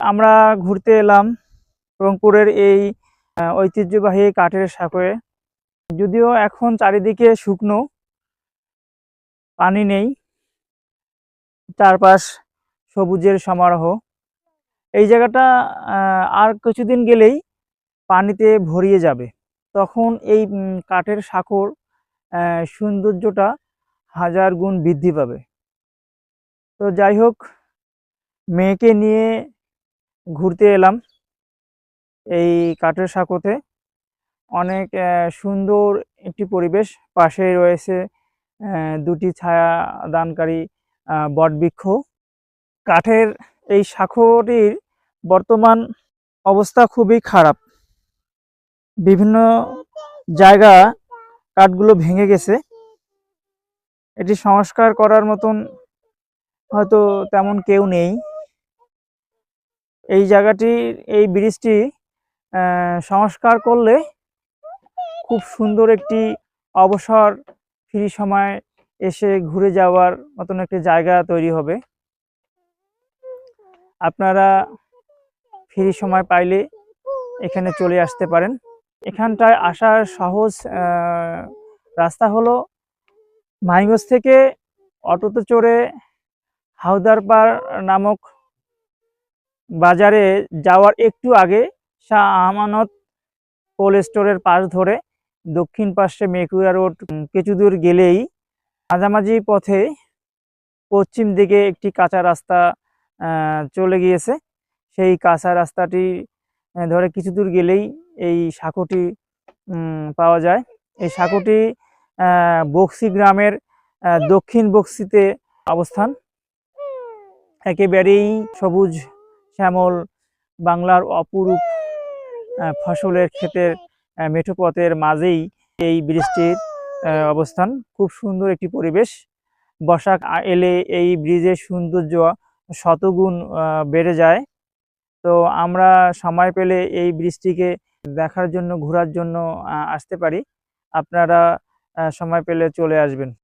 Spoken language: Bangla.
আমরা ঘুরতে এলাম রংপুরের এই ঐতিহ্যবাহী কাঠের সাঁকোয়ে। যদিও এখন চারিদিকে শুকনো, পানি নেই, চারপাশ সবুজের সমারোহ। এই জায়গাটা আর কিছুদিন গেলেই পানিতে ভরিয়ে যাবে। তখন এই কাঠের সাঁকোর সৌন্দর্যটা হাজার গুণ বৃদ্ধি পাবে। তো যাই হোক, মেয়েকে নিয়ে ঘুরতে এলাম এই কাঠের সাঁকোতে। অনেক সুন্দর একটি পরিবেশ। পাশে রয়েছে দুটি ছায়া দানকারী বটবৃক্ষ কাঠের এই সাঁকোটির বর্তমান অবস্থা খুবই খারাপ। বিভিন্ন জায়গা কাঠগুলো ভেঙে গেছে। এটি সংস্কার করার মতন হয়তো তেমন কেউ নেই। এই জায়গাটির এই ব্রিজটি সংস্কার করলে খুব সুন্দর একটি অবসর ফ্রি সময় এসে ঘুরে যাওয়ার মতন একটি জায়গা তৈরি হবে। আপনারা ফ্রি সময় পাইলে এখানে চলে আসতে পারেন। এখানটায় আসার সহজ রাস্তা হলো মাইগঞ্জ থেকে অটোতে চড়ে হাওদারপাড় নামক বাজারে যাওয়ার একটু আগে শাহ আমানত কোল্ড স্টোরের পাশ ধরে দক্ষিণ পাশে মেকুয়া রোড কিছু দূর গেলেই মাঝামাঝি পথে পশ্চিম দিকে একটি কাঁচা রাস্তা চলে গিয়েছে। সেই কাঁচা রাস্তাটি ধরে কিছু দূর গেলেই এই সাঁকোটি পাওয়া যায়। এই সাঁকোটি বক্সি গ্রামের দক্ষিণ বক্সিতে অবস্থান। একেবারেই সবুজ শ্যামল বাংলার অপরূপ ফসলের ক্ষেতের আহ, মেঠো পথের মাঝেই এই ব্রিজটির অবস্থান। খুব সুন্দর একটি পরিবেশ। আ- এলে এই ব্রিজের সৌন্দর্য শতগুণ বেড়ে যায়। তো আমরা সময় পেলে এই ব্রিজটিকে দেখার জন্য ঘোরার জন্য আসতে পারি। আপনারা সময় পেলে চলে আসবেন।